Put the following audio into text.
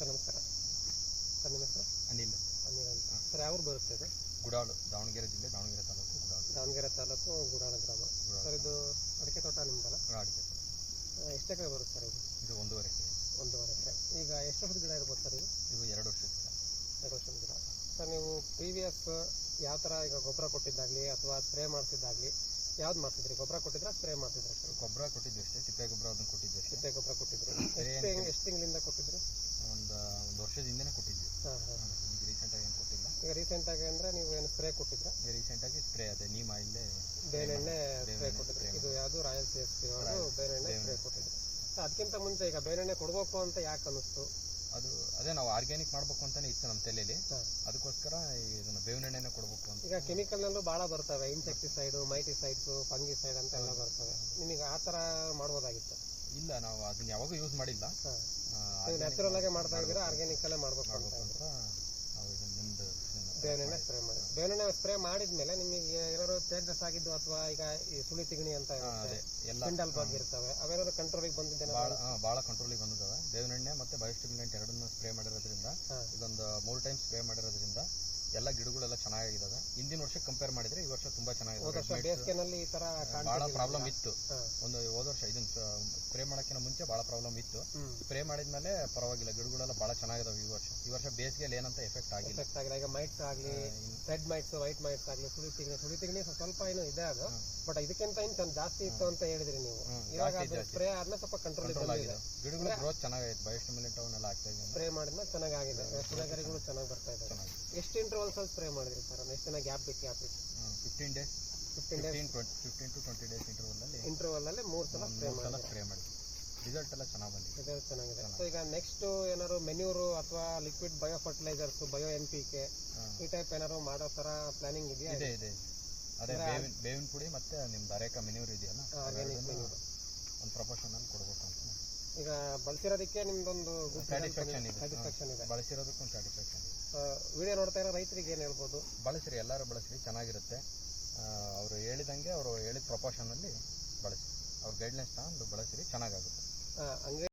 Sir ನಮಸ್ಕಾರ. Sir ನಿಮ್ಮ ಹೆಸರು? ಅನಿಲ್. ಅನಿಲ್ ಅಂತ. ಸರ್ ಯಾವ ಊರು ಬರುತ್ತೆ ಇದು? ಗುಡಾಳು ದಾವಣಗೆರೆ ಜಿಲ್ಲೆ ದಾವಣಗೆರೆ ತಾಲೂಕು ಗುಡಾಳು. ದಾವಣಗೆರೆ ತಾಲೂಕು ಗುಡಾಳ ಗ್ರಾಮ. ಸರ್ ಇದು ಅಡಿಕೆ ತೋಟ ನಿಮ್ದಲ್ಲ ಅಡಿಕೆ ಎಷ್ಟು ಎಕರೆ ಬರುತ್ತೆ ಸರ್ ಇದು? ಇದು ಒಂದೂವರೆ ಎಕರೆ. ಒಂದೂವರೆ ಎಕರೆ. ಈಗ ಎಷ್ಟು ವರ್ಷದ ಗಿಡ ಇರ್ಬೋದು ಸರ್ ಇದು? ಇದು ಎರಡು ವರ್ಷದ ಗಿಡ. ಎರಡು ವರ್ಷದ ಗಿಡ. ಸರ್ ನೀವು ಪ್ರೀವಿಯಸ್ ಯಾವ ಥರ ಈಗ ಗೊಬ್ಬರ ಕೊಟ್ಟಿದ್ದಾಗಲಿ ಅಥವಾ ಸ್ಪ್ರೇ ಮಾಡ್ತಿದ್ದಾಗಲಿ ಯಾವ್ದು ಮಾಡ್ತಿದ್ರಿ? ಗೊಬ್ಬರ ಕೊಟ್ಟಿದ್ರಾ ಸ್ಪ್ರೇ ಮಾಡ್ತಿದ್ರೆ ಸರ್? ಗೊಬ್ಬರ ಕೊಟ್ಟಿದ್ವಿ ಅಷ್ಟೇ ತಿಪ್ಪೆ ಗೊಬ್ಬರ ಅದನ್ನು ಕೊಟ್ಟಿದ್ವಿ ಅಷ್ಟೇ. ಸಿಪ್ಪೆ ಗೊಬ್ಬರ ಕೊಟ್ಟಿದ್ರು. ಎಷ್ಟು ತಿಂಗಳಿಂದ ಕೊಟ್ಟಿದ್ರಿ? ಒಂದು ವರ್ಷದ ಹಿಂದೆನೇ ಕೊಟ್ಟಿದ್ವಿ. ಈಗ ರೀಸೆಂಟ್ ಈಗ ರೀಸೆಂಟಾಗಿ ಏನು ಕೊಟ್ಟಿಲ್ಲ. ಈಗ ರೀಸೆಂಟಾಗಿ ಅಂದ್ರೆ ನೀವು ಏನು ಸ್ಪ್ರೇ ಕೊಟ್ಟಿದ್ರಾ? ರೀಸೆಂಟಾಗಿ ಸ್ಪ್ರೇ ಅದೇ ನೀಮ್ ಆಯಿಲ್ಲೇ ಬೇರೆಣ್ಣೆ ಸ್ಪ್ರೇ ಕೊಟ್ಟಿದ್ರೆ. ಇದು ಯಾವುದು ರಾಯಲ್ ಸಿ ಎಸ್ ಪಿ ಅವರು ಬೇರೆಣ್ಣೆ ಸ್ಪ್ರೇ ಕೊಟ್ಟಿದ್ರಿ. ಅದಕ್ಕಿಂತ ಮುಂಚೆ ಈಗ ಬೇರೆಣ್ಣೆ ಕೊಡಬೇಕು ಅಂತ ಯಾಕೆ ಅನ್ನಿಸ್ತು? ಅದು ಅದೇ ನಾವು ಆರ್ಗ್ಯಾನಿಕ್ ಮಾಡ್ಬೇಕು ಅಂತಾನೆ ಇತ್ತು ನಮ್ಮ ತಲೆಯಲ್ಲಿ. ಅದಕ್ಕೋಸ್ಕರ ಇದನ್ನ ಬೇವಿನ ಎಣ್ಣೆನೇ ಕೊಡಬೇಕು ಅಂತ. ಈಗ ಕೆಮಿಕಲ್ನಲ್ಲೂ ಭಾಳ ಬರ್ತವೆ. ಇನ್ಸೆಕ್ಟಿಸೈಡ್ ಮೈಟಿಸೈಡ್ಸ್ ಫಂಗಿಸೈಡ್ ಅಂತ ಎಲ್ಲ ಬರ್ತವೆ. ನಿಮಗೆ ಆ ತರ ಮಾಡ್ಬೋದಾಗಿತ್ತು? ಇಲ್ಲ ನಾವು ಅದನ್ನ ಯಾವಾಗೂ ಯೂಸ್ ಮಾಡಿಲ್ಲ. ನ್ಯಾಚುರಲ್ ಆಗಿ ಮಾಡ್ತಾ ಇದ್ದೀರಾ ಆರ್ಗ್ಯಾನಿಕ್ ಅಲ್ಲೇ ಮಾಡ್ಬೇಕು ಅಂತ. ನಿಮ್ದು ಬೇವಿನೆಣ್ಣೆ ಸ್ಪ್ರೇ ಮಾಡಿ. ಬೇವಿನೆಣ್ಣೆ ಸ್ಪ್ರೇ ಮಾಡಿದ್ಮೇಲೆ ನಿಮಗೆ ಏನಾದ್ರು ಚೇಂಜಸ್ ಆಗಿದ್ದು ಅಥವಾ ಈಗ ಈ ಸುಳಿ ತಿಗಣಿ ಅಂತ ಸಿಂಡಲ್ ಬಗ್ಗೆ ಇರ್ತವೆ ಅವೇನಾದ್ರು ಕಂಟ್ರೋಲಿಗೆ ಬಂದಿದ್ದೆ ಭಾಳ ಕಂಟ್ರೋಲಿಗೆ ಬಂದಿದ್ದಾವೆ. ಬೇವಿನ ಎಣ್ಣೆ ಮತ್ತು ಬಯೋಸ್ಟಿಮ್ಯುಲೆಂಟ್ ಎರಡನ್ನೂ ಸ್ಪ್ರೇ ಮಾಡಿರೋದ್ರಿಂದ ಇದೊಂದು ಮೂರು ಟೈಮ್ ಸ್ಪ್ರೇ ಮಾಡಿರೋದ್ರಿಂದ ಎಲ್ಲ ಗಿಡಗಳೆಲ್ಲ ಚೆನ್ನಾಗಿದ್ದಾವೆ ಹಿಂದಿನ ವರ್ಷ ಕಂಪೇರ್ ಮಾಡಿದ್ರೆ ಈ ವರ್ಷ ತುಂಬಾ ಚೆನ್ನಾಗಿದೆ. ಬಹಳ ಈ ತರ ಕಾಣ್ತಿರ್ಲಿಲ್ಲ. ಪ್ರಾಬ್ಲಮ್ ಇತ್ತು. ಒಂದು ಹೋದ ವರ್ಷ ಇದನ್ನ ಸ್ಪ್ರೇ ಮಾಡೋಕ್ಕಿಂತ ಮುಂಚೆ ಬಹಳ ಪ್ರಾಬ್ಲಮ್ ಇತ್ತು. ಸ್ಪ್ರೇ ಮಾಡಿದ್ಮೇಲೆ ಪರವಾಗಿಲ್ಲ ಗಿಡಗಳೆಲ್ಲ ಬಹಳ ಚೆನ್ನಾಗಿದಾವೆ ಈ ವರ್ಷ. ಈ ವರ್ಷ ಬೇಸಿಗೆಯಲ್ಲಿ ಏನಂತ ಎಫೆಕ್ಟ್ ಆಗಿಲ್ಲ. ಎಫೆಕ್ಟ್ ಆಗಿಲ್ಲ. ಈಗ ಮೈಟ್ಸ್ ಆಗಲಿ ರೆಡ್ ಮೈಟ್ಸ್ ವೈಟ್ ಮೈಟ್ಸ್ ಆಗಲಿ ಸುಳಿ ತಿಗಣಿ ಸುಳಿ ತಿಗಣಿ ಸ್ವಲ್ಪ ಏನೋ ಇದೆ ಅದು. ಬಟ್ ಇದಕ್ಕಿಂತ ಇನ್ನು ಜಾಸ್ತಿ ಇತ್ತು ಅಂತ ಹೇಳಿದ್ರಿ ನೀವು. ಇವಾಗ ಸ್ಪ್ರೇ ಆದ್ಮೇಲೆ ಸ್ವಲ್ಪ ಕಂಟ್ರೋಲ್ ಆಗಿದೆ ಗಿಡಗಳು ಗ್ರೋತ್ ಚೆನ್ನಾಗೈತೆ. ಬಯೋಸ್ಟಿಮ್ಯುಲೆಂಟ್ ಅವನ್ನೆಲ್ಲ ಆಗ್ತಾ ಇದೆ. ಸ್ಪ್ರೇ ಮಾಡಿದ್ಮೇಲೆ ಚೆನ್ನಾಗಿ ಆಗಿದೆ ಚೆನ್ನಾಗಿ ಬರ್ತಾ ಇದೆ. ಎಷ್ಟು ಎಷ್ಟು ಇಂಟರ್ವಲ್ಸ್ ಸ್ವಲ್ಪ ಸ್ಪ್ರೇ ಮಾಡಿದ್ರಿ ಸರ್. ಎಷ್ಟು ದಿನ ಗ್ಯಾಪ್ ಬಿಟ್ಟು ಗ್ಯಾಪ್ ಬಿಟ್ಟು. Fifteen days fifteen days fifteen to twenty days ಇಂಟರ್ವಲ್ಲಲ್ಲಿ interval ಅಲ್ಲಿ ಮೂರು ಸಲ ಸ್ಪ್ರೇ ಮೂರು ಸಲ ಸ್ಪ್ರೇ ಮಾಡಿದ್ವಿ. ರಿಸಲ್ಟ್ ಎಲ್ಲ ಚೆನ್ನಾಗಿ ಬಂದಿದೆ. ರಿಸಲ್ಟ್ ಚೆನ್ನಾಗಿದೆ. ಸೊ ಈಗ ನೆಕ್ಸ್ಟ್ ಏನಾದ್ರು ಮೆನ್ಯೂರು ಅಥವಾ liquid bio fertilizers bio N P K ಈ ಟೈಪ್ ಏನಾದ್ರು ಮಾಡೋ ತರ ಪ್ಲಾನಿಂಗ್ ಇದೆಯಾ? ಇದೆ ಇದೆ. ಅದೇ ಬೇವಿನ ಬೇವಿನ ಪುಡಿ ಮತ್ತೆ ನಿಮ್ದು ಅರೇಕ ಮೆನ್ಯೂರ್ ಇದೆಯಲ್ಲ ಒಂದು ಪ್ರೊಫೆಷನಲ್ ಕೊಡ್ಬೇಕು ಅಂತ. ಈಗ ಬಳಸಿರೋದಕ್ಕೆ ನಿಮ್ದೊಂದು ಸ್ಯಾಟಿಸ್ಫ್ಯಾಕ್ಷನ್ ಇದೆ. ಸ್ಯಾಟಿಸ್ಫ್ಯಾಕ್ಷನ್ ಇದೆ. ಬಳಸಿರೋದಕ್ಕೂ ಸ್ಯಾಟಿಸ್ಫ್ಯಾಕ್ಷನ್ ವಿಡಿಯೋ ನೋಡ್ತಾ ಇರೋ ರೈತರಿಗೆ ಏನು ಹೇಳ್ಬೋದು? ಬಳಸಿರಿ ಎಲ್ಲರೂ ಬಳಸಿರಿ ಚೆನ್ನಾಗಿರುತ್ತೆ. ಅವರು ಹೇಳಿದಂಗೆ ಅವರು ಹೇಳಿದ ಪ್ರೊಪೋಷನಲ್ಲಿ ಬಳಸಿ ಅವ್ರ ಗೈಡ್ಲೈನ್ಸ್ ತಗೊಂಡು ಬಳಸಿರಿ ಚೆನ್ನಾಗಾಗುತ್ತೆ. ಹಂಗೆ